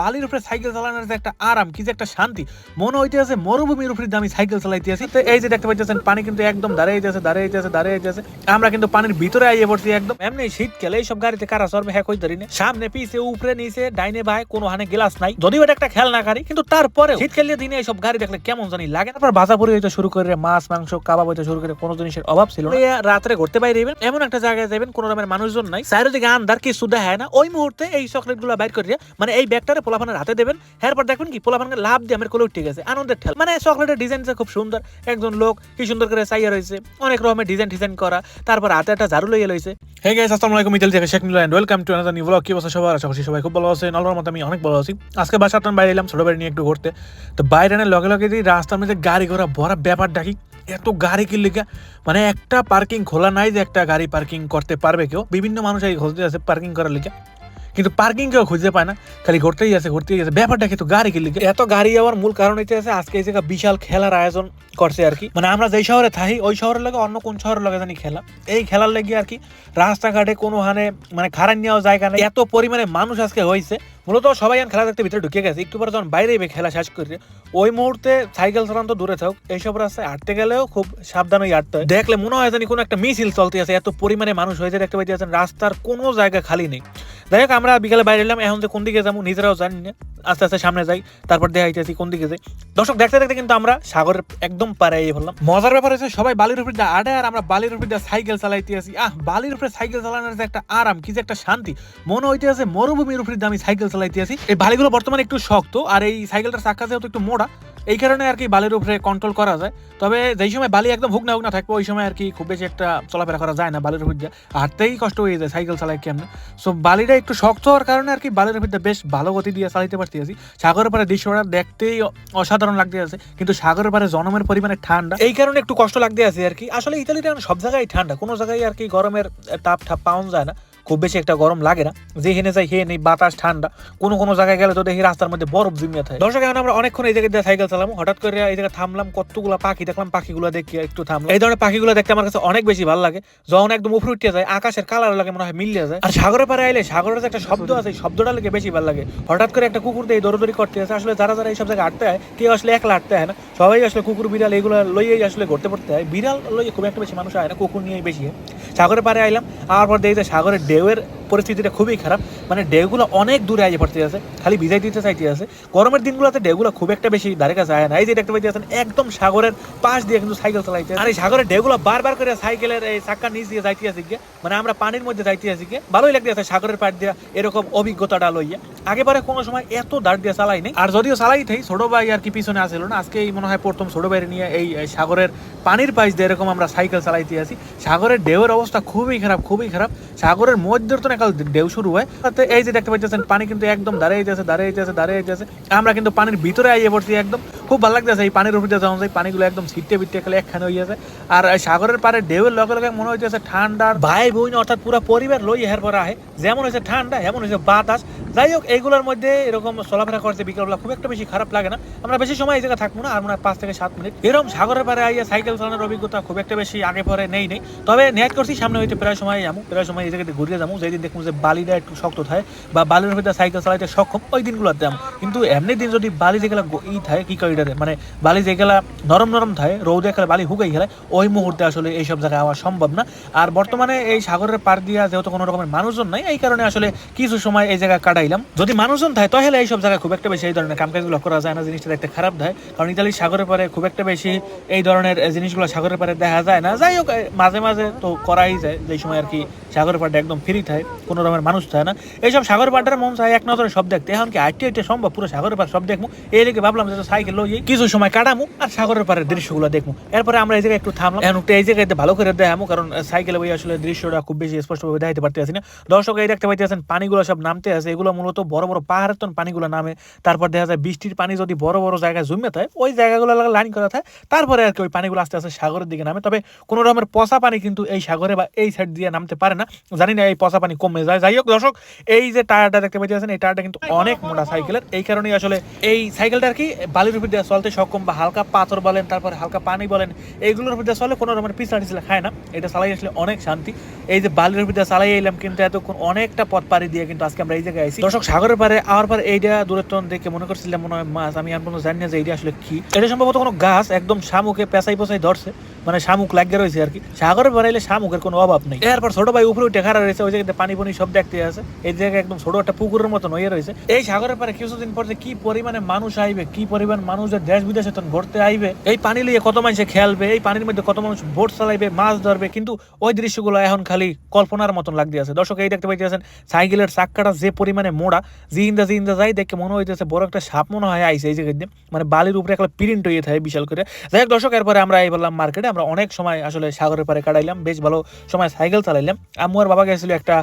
বালির উপরে সাইকেল চালানোর যে একটা আরাম, কি যে একটা শান্তি। মনে হইতে আছে মরুভূমির উপরে আমি সাইকেল চালাইতে আছি, তো এই যে দেখতে পাইতেছেন, পানি কিন্তু একদম দাঁড়িয়ে যাচ্ছে দাঁড়িয়ে যাচ্ছে দাঁড়িয়ে যাচ্ছে আমরা কিন্তু পানির ভিতরে আইয়ে পড়ছি একদম। এমনি শীতকালে এইসব গাড়িতে কারা সরবে হ্যাঁ কই না। সামনে, পিছে, উপরে, নিচে, ডাইনে বাই কোনো হানে গ্লাস নাই। যদিও এটা একটা খেলনা গাড়ি, কিন্তু তারপরে শীতকালীয় দিনে এইসব গাড়ি দেখলে কেমন জানি লাগে। তারপর বাজাপুরি হইতে শুরু করে, মাছ, মাংস, কাবাব হইতে শুরু করে, কোনো জিনিসের অভাব ছিল না। রাত্রে ঘুরতে বাইরে এমন একটা জায়গায় যাবেন কোনো রকমের মানুষজন নাই। চারিদিকে আন্দার কিছু দেখায় না। ওই মুহূর্তে এই চকলেটগুলো বাইর করিয়া মানে এই ব্যাগটারে পোলাপানের হাতে দেবেন, এরপর দেখবেন কি, পোলাপানকে লাভ দিয়ে আমার কোলে উঠে গেছে, আনন্দের ঠেল। মানে চকলেটের ডিজাইনটা খুব সুন্দর, একজন লোক কি সুন্দর করে চাইয়া রয়েছে, অনেক রকমের ডিজাইন ডিজাইন করা, তারপর হাতে একটা ঝাড়ু লইয়া লইছে। হে গাইস আসসালামু আলাইকুম ইতালি থেকে Sheikh Neel welcome to another new blog কি অবস্থা সবার? আশা করছি সবাই খুব ভালো আছেন। আল্লাহর মতো আমি অনেক ভালো আছি। আজকে বাসা টান বাইরে এলাম ছোট নিয়ে একটু ঘুরতে। তো বাইরে আনার লগে লগে দিয়ে রাস্তার মধ্যে গাড়ি ঘোড়া ভরা ব্যাপার ডাকি এত গাড়ি কি লিখা মানে একটা পার্কিং খোলা নাই যে একটা গাড়ি পার্কিং করতে পারবে কেউ। বিভিন্ন মানুষ এই খুঁজতে আছে পার্কিং করার লিখে কিন্তু পার্কিং কেউ খুঁজে পায় না। খালি ঘুরতেই আছে ঘুরতেই আছে ব্যাপারটা কিন্তু গাড়ি কিনলি এত গাড়ি যাওয়ার মূল কারণ হইতে আছে, আজকে এই বিশাল খেলার আয়োজন করছে আর কি। মানে আমরা যেই শহরে থাকি, ওই শহরের লাগে অন্য কোন শহরের লাগে জানি খেলা। এই খেলার লেগে আর কি, রাস্তাঘাটে কোনো হানে মানে খারাপ নেওয়া জায়গা নেই। এত পরিমাণে মানুষ আজকে হয়েছে মূলত সবাই এখন খেলা দেখতে ভিতরে ঢুকে গেছে। একটু পরে যখন বাইরে খেলা শেষ করে। ওই মুহূর্তে সাইকেল চালানো তো দূরে থাকুক এইসব রাস্তায় হাঁটতে গেলেও খুব সাবধান হয়ে হাঁটতে হয়। দেখলে মনে হয় জানি কোনো একটা মিছিল চলতে আছে, এত পরিমাণে মানুষ হয়েছে, দেখতে পাইতে আছেন রাস্তার কোনো জায়গা খালি নেই। যাই হোক, আমরা বিকালে বাইরে এলাম। এখন যে কোন দিকে যাব, নিজেরাও জানি না। আস্তে আস্তে সামনে যাই, তারপর দেখা দেখাইতেছি কোন দিকে যাই। দর্শক, দেখতে দেখতে কিন্তু আমরা সাগরের একদম পারে এই বললাম মজার ব্যাপার হচ্ছে, সবাই বালির উপরে দিয়ে আডে আর আমরা বালির উপরে দিয়ে সাইকেল চালাইতে আছি আহ, বালির উপরে সাইকেল চালানোর যে একটা আরাম, কি যে একটা শান্তি। মনে হইতে আছে মরুভূমির উপরে দিয়ে আমি সাইকেল চালাইতে আছি। এই বালিগুলো বর্তমানে একটু শক্ত, আর এই সাইকেলটার চাক্কা যেহেতু একটু মোড়া এই কারণে আর কি বালির উপরে কন্ট্রোল করা যায়। তবে যেই সময় বালি একদম হুক না থাকবে, ওই সময় আর কি খুব বেশি একটা চলাফেরা করা যায় না বালির উপর হাঁটতেই কষ্ট হয়ে যায় সাইকেল চালাই কেমনে। সো বালিটা একটু শক্ত হওয়ার কারণে আর কি বালির উপর বেশ ভালো গতি দিয়ে চালাইতে পারতে আছি। সাগরের পারে দৃশ্যটা দেখতেই অসাধারণ লাগতে আছে, কিন্তু সাগরের পারে জনমের পরিমাণে ঠান্ডা। এই কারণে একটু কষ্ট লাগতে আছে আর কি। আসলে ইতালিতে সব জায়গায় ঠান্ডা, কোনো জায়গায় আর কি গরমের তাপ ঠাপ পাওয়া যায় না। খুব বেশি একটা গরম লাগে না। যে হেনে যাই হে নেই, বাতাস, ঠান্ডা। কোনো কোনো জায়গায় গেলে তো দেখি রাস্তার মধ্যে বরফ জমিয়ে থাকে। দর্শক, এখন আমরা অনেকক্ষণ এই জায়গায় সাইকেল চালাম হঠাৎ করে এই জায়গায় থামলাম, কতগুলো পাখি দেখলাম, পাখিগুলো দেখি একটু থামলাম এই ধরনের পাখিগুলো দেখতে আমার কাছে অনেক বেশি ভালো লাগে। যখন একদম উপরে উঠে যায়, আকাশের কালার লাগে, মনে হয় মিলিয়ে যায়। আর সাগরের পারে আইলে সাগরের একটা শব্দ আছে, এই শব্দটা লাগে বেশি ভালো লাগে। হঠাৎ করে একটা কুকুর দিয়ে দৌড়দৌড়ি করতে আছে আসলে যারা যারা এইসব জায়গায় হাঁটতে হয় কেউ আসলে একলা হাঁটতে হয় না। সবাই আসলে কুকুর, বিড়াল এগুলো লইয়েই আসলে ঘুরতে পড়তে হয় বিড়াল লইয়ে খুব একটা বেশি মানুষ হয় না, কুকুর নিয়েই বেশি সাগরের পারে আইলাম আর পর দেখি যে সাগরের ঢেউয়ের পরিস্থিতিটা খুবই খারাপ। মানে ঢেউগুলো অনেক দূরে আইয়ে পড়তে আছে, খালি ভিজাই দিতে চাইতে আছে। গরমের দিনগুলোতে ঢেউগুলো খুব একটা বেশি ধারে কাছে আয় না। এই যে দেখতে পাইতে আছেন, একদম সাগরের পাশ দিয়ে কিন্তু সাইকেল চালাইতে আর এই সাগরের ঢেউগুলো বারবার করে সাইকেলের এই চাক্কার নিচ দিয়ে যাইতে আছে গিয়ে। মানে আমরা পানির মধ্যে যাইতে আছি গিয়ে। ভালোই লাগতে আছে সাগরের পাড় দিয়ে এরকম অভিজ্ঞতাটা লইয়া। পরে কোনো সময় এত দাঁড় দিয়ে চালাই নাই। আর যদিও চালাই থাই, ছোট ভাই আর কি পিছনে আসছিল না, আজকে এই মনে হয় প্রথম ছোট ভাই নিয়ে এই এই সাগরের পানির পাশ দিয়ে এরকম আমরা সাইকেল চালাইতে আছি। সাগরের ঢেউয়ের অবস্থা খুবই খারাপ খুবই খারাপ। সাগরের মধ্যে তো না কাল ঢেউ শুরু হয়। তাতে এই যে দেখতে পাইতেছেন, পানি কিন্তু একদম দাঁড়িয়ে যাচ্ছে দাঁড়িয়ে যাচ্ছে দাঁড়িয়ে যাচ্ছে আমরা কিন্তু পানির ভিতরে আইয়ে পড়ছি একদম। খুব ভালো লাগতেছে, এই পানির উপরে যখন যাই পানিগুলো একদম ছিটতে বিটতে খেলে একখানে হয়ে যায় আর সাগরের পারে ঢেউয়ের লগে লগে মনে হইতেছে ঠান্ডার ভাই বোন অর্থাৎ পুরো পরিবার লই হের পরে আহে। যেমন হয়েছে ঠান্ডা, এমন হয়েছে বাতাস। যাই হোক, এইগুলোর মধ্যে এরকম চলাফেরা করতে বিকেলবেলা, খুব একটা বেশি খারাপ লাগে না। আমরা বেশি সময় এই জায়গায় থাকব না, আর মনে হয় পাঁচ থেকে সাত মিনিট। এরকম সাগরের পারে আইয়া সাইকেল চালানোর অভিজ্ঞতা খুব একটা বেশি আগে পরে নেই নেই। তবে নেট করছি, সামনে হইতে প্রায় সময় যাব, প্রায় সময় এই জায়গাতে ঘুরিয়ে যাব। যেদিন দেখব যে বালিটা একটু শক্ত থাকে বা বালির ভিতরে সাইকেল চালাইতে সক্ষম, ওই দিনগুলোতে যাব। কিন্তু এমনি দিন যদি বালি যেগুলা ই থাকে, কি কয় এটারে, মানে বালি যেগুলা নরম নরম থাকে রৌদে খেলে বালি হুকাই খেলে ওই মুহূর্তে আসলে এইসব জায়গায় আওয়া সম্ভব না। আর বর্তমানে এই সাগরের পার দিয়া যেহেতু কোনো রকমের মানুষজন নাই এই কারণে আসলে কিছু সময় এই জায়গা কাটাইলাম। যদি মানুষজন থাকে তাহলে এইসব জায়গায় খুব একটা বেশি এই ধরনের কামকাজগুলো করা যায় না জিনিসটা দেখতে খারাপ দেয়। কারণ ইতালির সাগরের পারে খুব একটা বেশি এই ধরনের জিনিসগুলো সাগরের পারে দেখা যায় না। যাই হোক মাঝে মাঝে তো করাই যায় যেই সময় আর কি সাগরের পাড়টা একদম ফ্রি থাকে কোনো রকমের মানুষ থাকে না। এইসব সাগর পাড়টার মন চায় এক নজরে সব দেখতে এখন কি আইটে আইটে সম্ভব? পুরো সাগরের পাড় সব দেখব এই লেগে ভাবলাম যে সাইকেল লই কিছু সময় কাটামু আর সাগরের পাড়ের দৃশ্যগুলো দেখব এরপরে আমরা এই জায়গায় একটু থামলাম। এখন এই জায়গাতে ভালো করে দেখামু, কারণ সাইকেলে বই আসলে দৃশ্যটা খুব বেশি স্পষ্টভাবে দেখাইতে পারতেছি না। দর্শক এই দেখতে পাইতেছেন, পানিগুলো সব নামতে আছে। এগুলো মূলত বড় বড় পাহাড়ের তন পানিগুলো নামে। তারপর দেখা যায় বৃষ্টির পানি যদি বড় বড় জায়গায় জমে থাকে, ওই জায়গাগুলো লাইন করা থাকে। তারপরে আর কি ওই পানিগুলো আস্তে আস্তে সাগরের দিকে নামে। তবে কোনো রকমের পচা পানি কিন্তু এই সাগরে বা এই সাইড দিয়ে নামতে পারে না। জানি না এই পচা পানি কমে যায়। যাই হোক দর্শক, এই যে টায়ারটা দেখতে পাইতেছেন, এই টায়ারটা কিন্তু অনেক মোটা সাইকেলের। এই কারণেই আসলে এই সাইকেলটা আর কি বালির উপর দিয়ে চলতে সক্ষম বা হালকা পাথর বলেন, তারপর হালকা পানি বলেন এইগুলোর উপর দিয়ে চলে, কোনো রকমের পিছলা টিছলা খায় না। এটা চালাই আসলে অনেক শান্তি। এই যে বালির উপর দিয়ে চালাই এলাম, কিন্তু এতক্ষণ অনেকটা পথ পাড়ি দিয়ে কিন্তু আজকে আমরা এই জায়গায় আছি দর্শক, সাগরের পারে আওয়ার পর এইটা দূরত্ব দেখে মনে করছিলাম মনে হয় মাছ, আমি আর জানি না যে এইটা আসলে কি। এটা সম্ভবত কোনো গাছ, একদম শামুকে পেঁচাই পেঁচাই ধরছে। মানে শামুক লাগিয়ে রয়েছে আর কি। সাগরে বাড়াইলে শামুকের কোনো অভাব নেই। এরপর ছোট ভাই উপরে উঠে খাড়া রয়েছে, ওই জায়গাতে পানি পানি সব দেখতে আছে। এই জায়গায় একদম ছোট একটা পুকুরের মতন হয়ে রয়েছে। এই সাগরের পারে কিছুদিন পর যে কি পরিমাণে মানুষ আইবে, কি পরিমাণ মানুষ যে দেশ বিদেশে তখন ঘুরতে আইবে, এই পানি লিয়ে কত মানুষে খেলবে, এই পানির মধ্যে কত মানুষ বোট চালাইবে, মাছ ধরবে, কিন্তু ওই দৃশ্যগুলো এখন খালি কল্পনার মতন লাগতে আছে। দর্শক, এই দেখতে পাইতেছেন, সাইকেলের চাক্কাটা যে পরিমাণে মোড়া, জিন্দা জিন্দা যাই দেখে মনে হইতেছে বড় একটা সাপ মনে হয় আইসে এই জায়গায়। মানে বালির উপরে একটা প্রিন্ট হয়ে থাকে বিশাল করে। যাই হোক, দর্শক, এরপরে আমরা এই বললাম মার্কেটে আমরা অনেক সময় আসলে সাগরের পারে কাটাইলাম, বেশ ভালো সময় সাইকেল চালাইলাম। আম্মু আর বাবা গেছিল একটা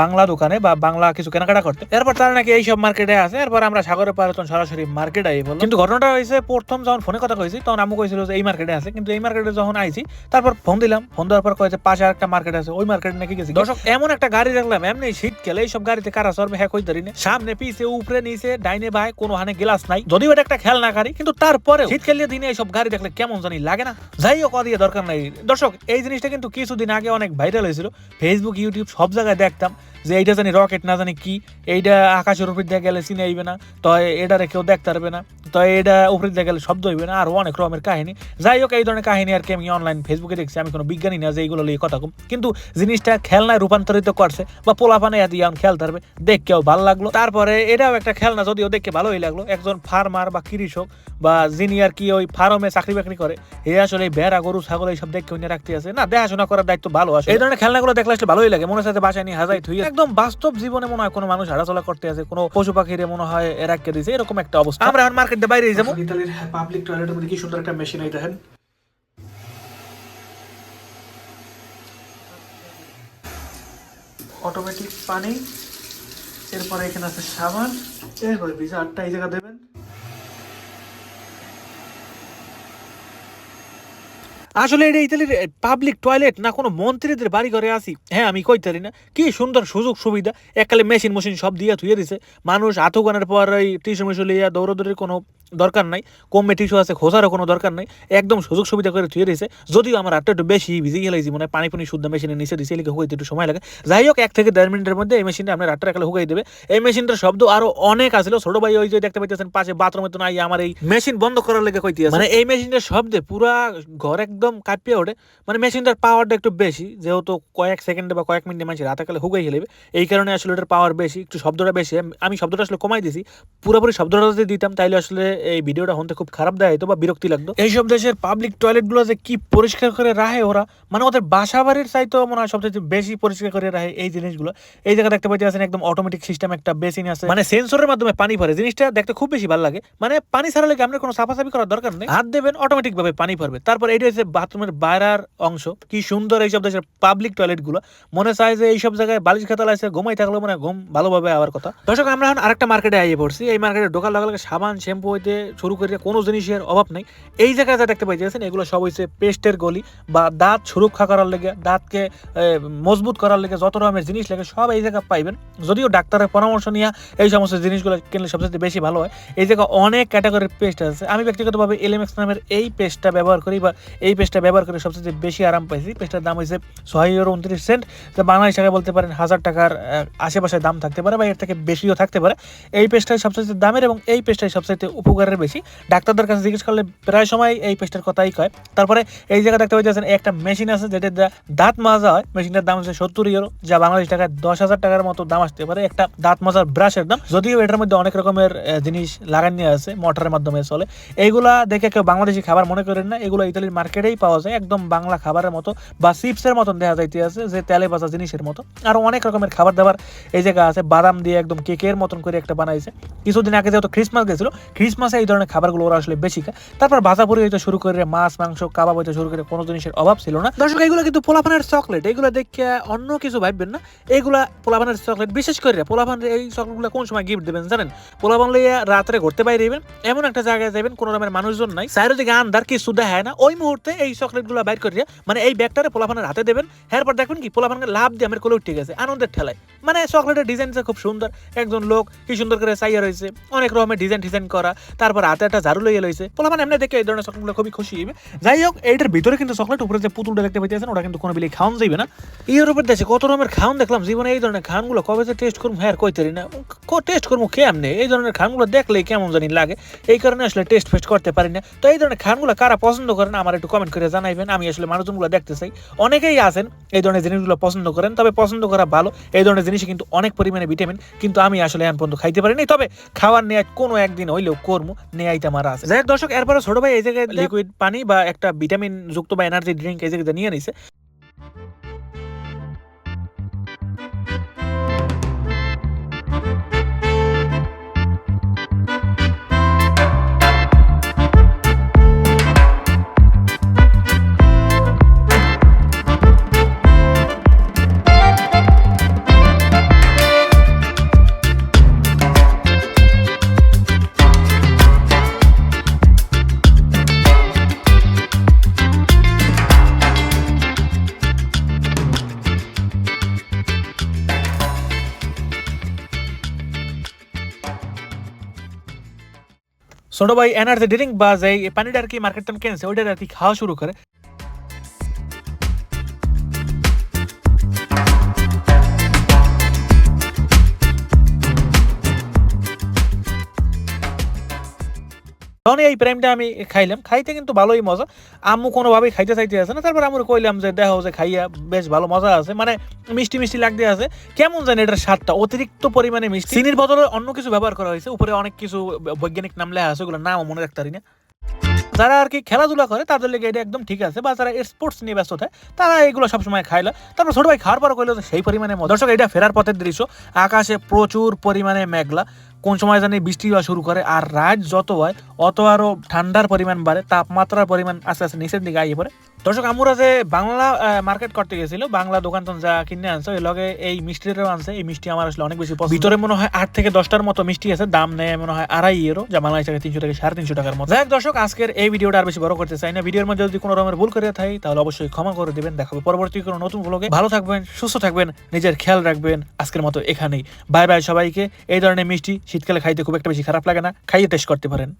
বাংলা দোকানে বা বাংলা কিছু কেনাকাটা করতে। এরপর তারা নাকি এইসব মার্কেটে আছে, এরপর আমরা সাগরের পারে তখন সরাসরি মার্কেটে আই বললাম কিন্তু ঘটনাটা হয়েছে, প্রথম যখন ফোনে কথা কইছি, তখন আম্মু কইছিল যে এই মার্কেটে আছে, কিন্তু এই মার্কেটে যখন আইছি, তারপর ফোন দিলাম। ফোন দেওয়ার পর কয়েছে পাশে আরেকটা মার্কেট আছে, ওই মার্কেটে নাকি গেছি। দর্শক, এমন একটা গাড়ি দেখলাম, এমনি শীতকালে এইসব গাড়িতে কারা সরবে হ্যাঁ কই না। সামনে, পিছে, উপরে, নিচে, ডাইনে বাই কোনো হানে গ্লাস নাই। যদিও এটা একটা খেলনা গাড়ি, কিন্তু তারপরে শীতকালীয় দিনে এইসব গাড়ি দেখলে কেমন জানি লাগে না। যাই হোক দিয়ে দরকার নাই। দর্শক, এই জিনিসটা কিন্তু কিছুদিন আগে অনেক ভাইরাল হয়েছিল। ফেসবুক ইউটিউব সব জায়গায় দেখতাম। যে এইটা জানি রকেট, না জানি কি এইটা আকাশের উপর দিয়ে গেলে চিনে আইবে না, তো এটারে কেউ দেখতে পারবে না, তো এটা উপরে দিয়ে গেলে শব্দ হইবে না, আর অনেক রকমের কাহিনী। যাই হোক, এই ধরনের কাহিনী আর কি আমি অনলাইন ফেসবুকে দেখছি, আমি কোনো বিজ্ঞানী না যে এইগুলো নিয়ে কথা কম। কিন্তু জিনিসটা খেলনায় রূপান্তরিত করছে, বা পোলাপানে এত ইয়ান খেলতে পারবে দেখকেও ভালো লাগল। তারপরে এটাও একটা খেলনা, যদিও দেখে ভালোই লাগল, একজন ফার্মার বা কৃষক বা যিনি আর কি ওই ফার্মে চাকরি বাকরি করে, এ আসলে ভেড়া, গরু, ছাগল, এইসব দেখে রাখতে আছে। না, দেখাশোনা করার দায়িত্ব ভালো আছে এই ধরনের খেলনাগুলো দেখলে আসলে ভালোই লাগে, মনে হচ্ছে বাসায় নিয়ে হাজাই থুই একদম বাস্তব জীবনে মনে হয় কোনো মানুষ হাঁটাচলা করতে আছে কোনো পশু পাখিরে মনে হয় এ রাখতে দিয়েছে এরকম একটা অবস্থা। আমরা এখন মার্কেটে বাইরে যাব। ইতালির পাবলিক টয়লেটের মধ্যে কি সুন্দর একটা মেশিন হয়ে দেখেন। অটোমেটিক পানি এরপরে এখানে আছে সাবান এরপরে ভিজা আটটা এই জায়গা দেবেন। আসলে এটা ইতালির পাবলিক টয়লেট না কোনো মন্ত্রীদের বাড়ি ঘরে আসি হ্যাঁ আমি কইতারি না। কি সুন্দর সুযোগ সুবিধা। এককালে মেশিন মেশিন সব দিয়ে ধুয়ে দিছে। মানুষ আথুগানের পর এই টিসু মিশু লিয়া দৌড়দৌড়ির কোনো দরকার নাই, কমে টিসু আছে, খোঁজারও কোনো দরকার নাই। একদম সুযোগ সুবিধা করে থুয়ে দিছে। যদিও আমার হাতটা একটু বেশি ভিজে গেলাইছি মানে পানি পানি শুদ্ধ মেশিনের নিচে দিছে এলিকে হুগাইতে একটু সময় লাগে। যাই হোক, এক থেকে দেড় মিনিটের মধ্যে এই মেশিনটা আপনার হাতটা একালে হুগাই দেবে। এই মেশিনটার শব্দ আরও অনেক আছিল। ছোট ভাই ওই যে দেখতে পাইতেছেন, পাশে বাথরুমে তো নাই, আমার এই মেশিন বন্ধ করার লেগে কইতে মানে এই মেশিনটার শব্দে পুরা ঘর একদম কাঁপিয়ে ওঠে। মানে মেশিনটার পাওয়ারটা একটু বেশি, যেহেতু কয়েক সেকেন্ডে বা কয়েক মিনিটে মানুষের রাতে কালে হুগাই খেলেবে এই কারণে আসলে এটার পাওয়ার বেশি, একটু শব্দটা বেশি। আমি- আমি শব্দটা আসলে কমাই দিছি। পুরোপুরি শব্দটা যদি দিতাম, তাইলে আসলে এই ভিডিওটা হতে খুব খারাপ দেয় হতো বা বিরক্তি লাগতো। এইসব দেশের পাবলিক টয়লেটগুলো যে কি পরিষ্কার করে রাখে ওরা মানে ওদের বাসা বাড়ির চাইতো মনে হয় সবচেয়ে বেশি পরিষ্কার করে রাখে এই জিনিসগুলো। এই জায়গা দেখতে পাইতে আছেন একদম অটোমেটিক সিস্টেম একটা বেসিন আছে। মানে সেন্সরের মাধ্যমে পানি পড়ে জিনিসটা দেখতে খুব বেশি ভালো লাগে। মানে পানি ছাড়া লাগে আমরা কোনো সাফাসাফি করার দরকার নেই? হাত দেবেন অটোমেটিক ভাবে পানি পড়বে তারপর এটা হচ্ছে বাথরুমের বাইরার অংশ। কি সুন্দর এইসব দেশের পাবলিক টয়লেটগুলো। মনে চায় যে এইসব জায়গায় বালিশ খাতা লাগছে ঘুমাই থাকলেও মানে ঘুম ভালোভাবে আবার কথা। দর্শক আমরা এখন আরেকটা মার্কেটে আইয়ে পড়ছি। এই মার্কেটে ঢোকার লগে লগে সাবান শ্যাম্পু হইতে শুরু করে কোনো জিনিসের অভাব নাই। এই জায়গায় যা দেখতে পাইতেছেন এগুলো সব হইছে পেস্টের গলি বা দাঁত সুরক্ষা করার লেগে, দাঁতকে মজবুত করার লেগে যত রকমের জিনিস লাগে, সব এই জায়গায় পাইবেন। যদিও ডাক্তারের পরামর্শ নিয়ে এই সমস্ত জিনিসগুলো কিনলে সবচেয়ে বেশি ভালো হয়। এই জায়গায় অনেক ক্যাটাগরির পেস্ট আছে। আমি ব্যক্তিগতভাবে এলিমেক্স নামের এই পেস্টটা ব্যবহার করি বা এই পেস্টটা ব্যবহার করে সবচেয়ে বেশি আরাম পাইছি। পেস্টটার দাম হয়েছে ছয় ইউরো উনত্রিশ সেন্ট তো বাংলাদেশ টাকায় বলতে পারেন হাজার টাকার আশেপাশে দাম থাকতে পারে বা এর থেকে বেশিও থাকতে পারে। এই পেস্টটাই সবচেয়ে দামের এবং এই পেস্টটাই সবচেয়ে উপকারের বেশি। ডাক্তারদের কাছে জিজ্ঞেস করলে প্রায় সময় এই পেস্টের কথাই কয়। তারপরে এই জায়গা দেখতে পাইতেছেন একটা মেশিন আছে যেটা দাঁত মাজা হয়। মেশিনটার দাম হচ্ছে সত্তর ইউরো যা বাংলাদেশ টাকায় দশ হাজার টাকার মতো দাম আসতে পারে। একটা দাঁত মাজার ব্রাশের দাম। যদিও এটার মধ্যে অনেক রকমের জিনিস লাগানো আছে, মোটরের মাধ্যমে চলে। এইগুলা দেখে কেউ বাংলাদেশি খাবার মনে করেন না। এগুলো ইতালির মার্কেটেই পাওয়া যায়। একদম বাংলা খাবারের মতো বা চিপসের মতন দেখা যাইতে আছে, যে তেলে ভাজা জিনিসের মতো। আর অনেক রকমের খাবার দাবার এই জায়গা আছে। বাদাম দিয়ে একদম কেকের মতন করে একটা বানাইছে। কিছুদিন আগে যেহেতু খ্রিসমাস গেছিল খ্রিসমাস মাসে এই ধরনের খাবারগুলো ওরা আসলে বেশি খায়। তারপর ভাজা পুরি হইতে শুরু করে মাছ, মাংস, কাবাব হইতে শুরু করে কোনো জিনিসের অভাব ছিল না। দর্শক এইগুলো কিন্তু পোলাপানের চকলেট এইগুলো দেখে অন্য কিছু ভাববেন না। এইগুলা পোলাপানের চকলেট বিশেষ করে পোলাপানের এই চকলেটগুলো কোন সময় গিফট দেবেন জানেন? পোলাপান লইয়া রাত্রে ঘুরতে বাইরে যাবেন এমন একটা জায়গায় যাবেন কোনো রকমের মানুষজন নাই। চারিদিকে আন্দার কিছু দেখায় না। ওই মুহূর্তে এই চকলেটগুলো বাইর করিয়া মানে এই ব্যাগটারে পোলাপানের হাতে দেবেন। এরপর দেখবেন কি, পোলাপানকে লাভ দিয়ে আমার কোলে উঠে গেছে, আনন্দের ঠেলায়। মানে চকলেটের ডিজাইনটা খুব সুন্দর। একজন লোক কি সুন্দর করে চাইয়া রয়েছে, অনেক রকমের ডিজাইন ডিজাইন করা। তারপর হাতে একটা ঝাড়ু লইয়া লইছে। পোলাপান এমনি দেখে এই ধরনের চকলেটগুলো খুবই খুশি হইবে। যাই হোক এইটার ভিতরে কিন্তু চকলেট, উপরে যে পুতুলটা দেখতে পাইতেছেন, ওটা কিন্তু কোনো বিলে খাওয়ান যাইবে না। ইউরোপের দেশে কত রকমের খাওয়ান দেখলাম। জীবনে এই ধরনের খাওয়ানগুলো কবে যে টেস্ট করব হ্যাঁ কইতে না। টেস্ট করব কেমনে? এই ধরনের খাওয়ানগুলো দেখলেই কেমন জানি লাগে। এই কারণে আসলে টেস্ট ফেস্ট করতে পারি না। তো এই ধরনের খাওয়ানগুলো কারা পছন্দ করেন, আমার একটু কমেন্ট করে জানাইবেন। আমি আসলে মানুষজনগুলো দেখতে চাই। অনেকেই আছেন, এই ধরনের জিনিসগুলো পছন্দ করেন, তবে পছন্দ করা ভালো। এই ধরনের জিনিসে কিন্তু অনেক পরিমাণে ভিটামিন কিন্তু আমি আসলে এখন পর্যন্ত খাইতে পারিনি। তবে খাওয়ার নেয় কোনো একদিন হইলেও করব। নেয়াইতে আমার আছে। যাই দর্শক এরপরে ছোট ভাই এই জায়গায় লিকুইড পানি বা একটা ভিটামিন যুক্ত বা এনার্জি ড্রিঙ্ক এই জায়গায় নিয়ে নিছে। ছোট ভাই এনার্জি ড্রিঙ্ক বা যে এই পানিটা আর কি মার্কেট টান কিনছে ওইটা আর কি খাওয়া শুরু করে তখন এই প্রেমটা আমি খাইলাম। খাইতে কিন্তু ভালোই মজা। আম্মু কোনোভাবেই খাইতে চাইতে আছে না। তারপর আমরা কইলাম যে, দেখো যে খাইয়া বেশ ভালো মজা আছে। মানে মিষ্টি মিষ্টি লাগতে আছে কেমন জানি এটার স্বাদটা অতিরিক্ত পরিমাণে মিষ্টি। চিনির বদলে অন্য কিছু ব্যবহার করা হয়েছে। উপরে অনেক কিছু বৈজ্ঞানিক নাম লেখা আছে, ওগুলো নাম মনে রাখতে পারি না। যারা আর কি খেলাধুলা করে, তাদের লেগে এটা একদম ঠিক আছে। বা যারা স্পোর্টস নিয়ে ব্যস্ত থাকে, তারা এগুলো সবসময় খাইলো তারপর ছোট ভাই খাওয়ার পর কইলো সেই পরিমাণে। দর্শক, এটা ফেরার পথের দৃশ্য। আকাশে প্রচুর পরিমাণে মেঘলা। কোন সময় জানি বৃষ্টি হওয়া শুরু করে, আর রাত যত হয়, অত আরও ঠান্ডার পরিমাণ বাড়ে, তাপমাত্রার পরিমাণ আস্তে আস্তে নিচের দিকে আইয়ে পড়ে। দর্শক আমরা যে বাংলা মার্কেট করতে গেছিল বাংলা দোকান তো যা কিনে আনছে ওই লগে এই মিষ্টিটাও আনছে। এই মিষ্টি আমার আসলে অনেক বেশি পছন্দ। ভিতরে মনে হয় আট থেকে দশটার মতো মিষ্টি আছে দাম নেয় মনে হয় আড়াই ইউরো যা বাংলাদেশ থেকে তিনশো থেকে সাড়ে তিনশো টাকার মতো। যাই দর্শক আজকের এই ভিডিওটা আর বেশি বড় করতে চাই না। ভিডিওর মধ্যে যদি কোনো রকমের ভুল করে থাকি তাহলে অবশ্যই ক্ষমা করে দেবেন। দেখাবে পরবর্তী কোনো নতুন ভ্লগে ভালো থাকবেন সুস্থ থাকবেন নিজের খেয়াল রাখবেন। আজকের মতো এখানেই। বাই বাই সবাইকে। এই ধরনের মিষ্টি শীতকালে খাইতে খুব একটা বেশি খারাপ লাগে না। খাইয়ে টেস্ট করতে পারেন।